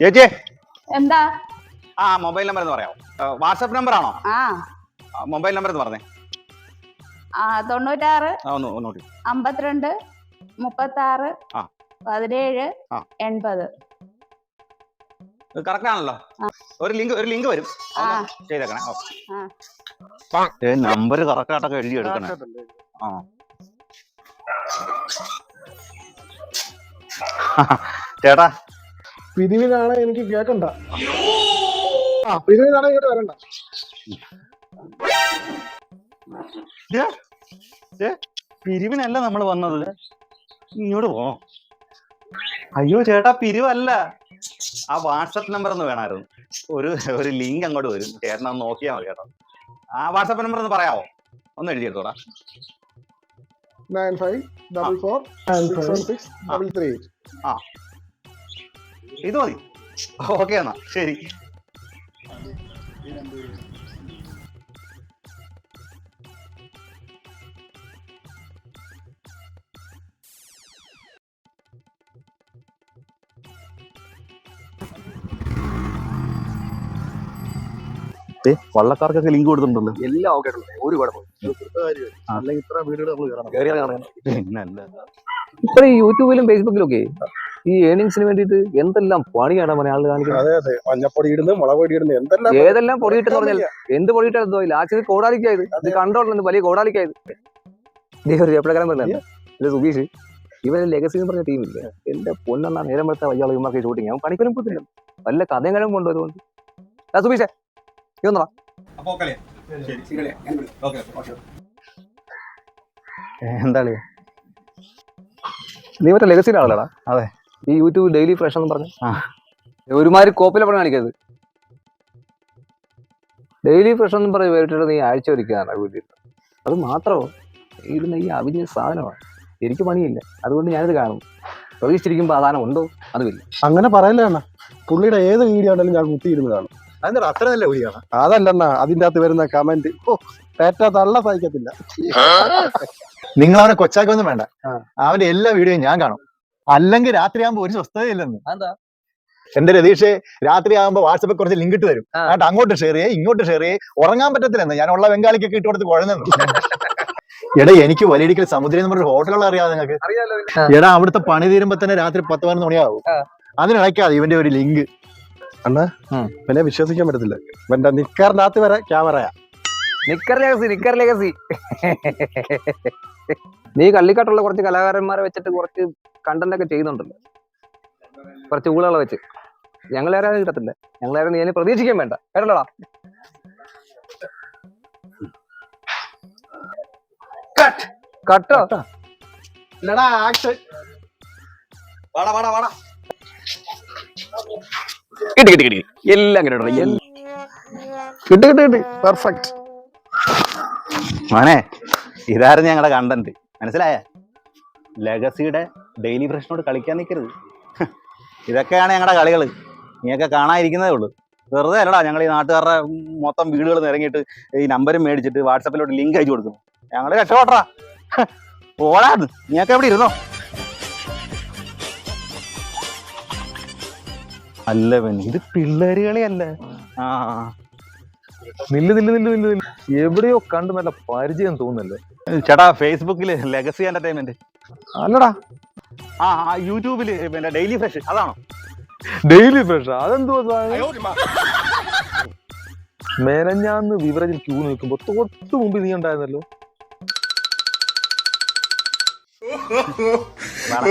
ചേച്ചി? എന്താ? ആ മൊബൈൽ നമ്പർ എന്ന് പറയാമോ വാട്സാപ്പ് നമ്പർ ആണോ? ആ. മൊബൈൽ നമ്പർ എന്ന് പറഞ്ഞേ. ആ തൊണ്ണൂറ്റാറ് അമ്പത്തിരണ്ട് മുപ്പത്തി ആറ് പതിനേഴ്. എൺപത്. കറക്റ്റ് ആണല്ലോ. ഒരു ലിങ്ക് ഒരു ലിങ്ക് വരും. ചെയ്തേക്കണേ. ഏ നമ്പർ കറക്റ്റ് ആയിട്ടൊക്കെ എഴുതി എടുക്കണേ. ആ. ചേട്ടാ പിരിവിനാണ് എനിക്ക് കേക്കണ്ട. ആ പിരിവിനാണ് ഇങ്ങോട്ട് വരണ്ട. പിരിവിനല്ല നമ്മൾ വന്നത്. ഇങ്ങോട്ട് പോ. അയ്യോ ചേട്ടാ പിരിവല്ല. ആ വാട്സപ്പ് നമ്പർ ഒന്ന് വേണമായിരുന്നു ഒരു ഒരു ലിങ്ക് അങ്ങോട്ട് വരും. ചേട്ടൻ ഒന്ന് നോക്കിയാൽ മതി കേട്ടോ. ആ വാട്സപ്പ് നമ്പർ ഒന്ന് പറയാമോ ഒന്ന് എഴുതിയെടുത്തോടാ. Nine five double four six double three. Eight ഇത് മതി. ഓക്കെ എന്നാ. ശരി. വള്ളക്കാർക്കൊക്കെ ലിങ്ക് കൊടുത്തിട്ടുണ്ടല്ലോ. എല്ലാം ഓക്കെ ഒരു കുഴപ്പമില്ല ഇത്ര യൂട്യൂബിലും ഫേസ്ബുക്കിലും ഒക്കെ? ഈ ഏണിങ്സിന് വേണ്ടിയിട്ട് എന്തെല്ലാം പണിയാണ് ആളുകൾ കാണിക്കുന്നത്? അതെ അതെ. മഞ്ഞപ്പൊടി ഇടുന്നു ഇടുന്നു. എന്തെല്ലാം ഏതെല്ലാം പൊടിയിട്ടെന്ന് പറഞ്ഞാൽ എന്ത് പൊടിയിട്ടോ ലാസ്റ്റ് കോടാലിക്കായത്. ഇത് കണ്ടോളൂ വലിയ കോടാലിക്കായത്. പറഞ്ഞത് ഇത് സുബീഷ് ഇവരെ ലെഗസി എന്ന് പറഞ്ഞ ടീമില്ല എന്റെ പൊന്നെന്നാ നേരം വെളുത്ത വയ്യാളെ ഇവന്മാർക്ക് ഷൂട്ടിങ് അവൻ പണിക്കലും പോകുന്നില്ല വല്ല കഥയും കഴിവും കൊണ്ടുവരുകൊണ്ട് ആ സുബീഷേ ഇതൊന്നാ എന്താ നീ മറ്റേ ലെഗസിന്റെ ആളാടാ അതെ. ഈ യൂട്യൂബ് ഡെയിലി ഫ്രഷ് എന്ന് പറഞ്ഞു. ഒരുമാതിരി കോപ്പിലെ പണം കാണിക്കരുത്. ഡെയിലി ഫ്രഷ് എന്ന് പറഞ്ഞ് വേറിട്ടിട്ട് നീ ആഴ്ച ഒരിക്കലാണ് വീട്ടിൽ. അത് മാത്രമോ? ഇരുന്ന ഈ അഭിനയ സാധനമാണ്. എനിക്ക് പണിയില്ല. അതുകൊണ്ട് ഞാനിത് കാണും. പ്രതീക്ഷിച്ചിരിക്കുമ്പോൾ ആ സാധനം ഉണ്ടോ? അതുമില്ല. അങ്ങനെ പറയല്ലേ അണ്ണ. പുള്ളിയുടെ ഏത് വീഡിയോ ആണെങ്കിലും ഞാൻ കുത്തിയിരുന്നു കാണും അതെന്താ അത്ര നല്ല അതല്ലണ്ണ അതിന്റെ അകത്ത് വരുന്ന കമന്റ് ഓ പേറ്റ തള്ള സഹിക്കത്തില്ല. നിങ്ങൾ അവനെ കൊച്ചാക്കൊന്നും വേണ്ട. അവന്റെ എല്ലാ വീഡിയോയും ഞാൻ കാണും. അല്ലെങ്കിൽ രാത്രിയാകുമ്പോ ഒരു സ്വസ്ഥതയില്ലെന്ന്. എന്താ എന്റെ രതീഷ് രാത്രി ആകുമ്പോ വാട്സപ്പിൽ കുറച്ച് ലിങ്ക് ഇട്ട് വരും. എന്നിട്ട് അങ്ങോട്ട് ഷെയർ ചെയ്യേ ഇങ്ങോട്ട് ഷെയർ ചെയ്യേ. ഉറങ്ങാൻ പറ്റത്തില്ലെന്ന്. ഞാൻ ഉള്ള ബംഗാളിക്കൊക്കെ ഇട്ട് കൊടുത്ത് കുഴഞ്ഞു എടാ എനിക്ക് വലിയടിക്കൽ സമുദ്രം എന്ന് പറഞ്ഞ ഹോട്ടലുകൾ അറിയാതെ നിങ്ങൾക്ക് അറിയാലോ എടാ അവിടുത്തെ പണി തീരുമ്പോ തന്നെ രാത്രി പത്ത് പതിനൊന്ന് മണിയാവും. അതിനിടയ്ക്കാതെ ഇവന്റെ ഒരു ലിങ്ക് അണ്ണാ പിന്നെ വിശ്വസിക്കാൻ പറ്റത്തില്ല. ഇവന്റെ നിക്കാറിനകത്ത് വരെ ക്യാമറയാ നിക്കർ ലെഗസി നിക്കർ ലെഗസി നീ കള്ളിക്കാട്ടുള്ള കുറച്ച് കലാകാരന്മാരെ വെച്ചിട്ട് കുറച്ച് കണ്ടന്റ് ഒക്കെ ചെയ്യുന്നുണ്ടല്ലോ. കുറച്ച് ഊളകളെ വെച്ച്. ഞങ്ങളാരും കിട്ടത്തില്ല. ഞങ്ങളാരും നീ അതിനെ പ്രതീക്ഷിക്കാൻ വേണ്ട. കേട്ടല്ലോടാ കട്ടോ. ഇല്ലടാ ആക്ഷൻ വാടാ വാടാ വാടാ. കിട്ടി കിട്ടി കിട്ടി. എല്ലാം കിട്ടണം എല്ലാം. കിട്ടി കിട്ടി കിട്ടി. പെർഫെക്റ്റ് മോനെ ഇതായിരുന്നു ഞങ്ങളുടെ കണ്ടന്റ് മനസ്സിലായ? ലെഗസിയുടെ ഡെയിലി ഫ്രഷിനോട് കളിക്കാൻ നിൽക്കരുത് ഇതൊക്കെയാണ് ഞങ്ങളുടെ കളികൾ നീയൊക്കെ കാണാതിരിക്കുന്നതേ ഉള്ളൂ. വെറുതെ അല്ലടാ ഞങ്ങൾ ഈ നാട്ടുകാരുടെ മൊത്തം വീടുകൾ ഇറങ്ങിയിട്ട് ഈ നമ്പരും മേടിച്ചിട്ട് വാട്സപ്പിലോട്ട് ലിങ്ക് അയച്ചു കൊടുക്കും. ഞങ്ങൾ കഷ്ടപ്പെട്ടാ ഓടാന്ന് നീയൊക്കെ എവിടെ ഇരുന്നോ? അല്ല പിന്നെ ഇത് പിള്ളേര് കളിയല്ല. ആ. നില്ല് നില്ല് നില്ല് നില്ല് നില്ല്. എവിടെയോ കണ്ട് നല്ല പരിചയം തോന്നുന്നല്ലേ? ചേട്ടാ ഫേസ്ബുക്കിൽ ലെഗസി എന്റർടൈൻമെന്റ്. അല്ലടാ ആ ആ, യൂട്യൂബിൽ പിന്നെ ഡെയിലി ഫ്രഷ് അതാണോ ഡെയിലി ഫ്രഷ് അതെന്തോ? മെനഞ്ഞാന്ന് വിവരജിൽ ക്യൂ നിൽക്കുമ്പോ തൊട്ട് മുമ്പ് നീ ഉണ്ടായിരുന്നല്ലോ വേണം.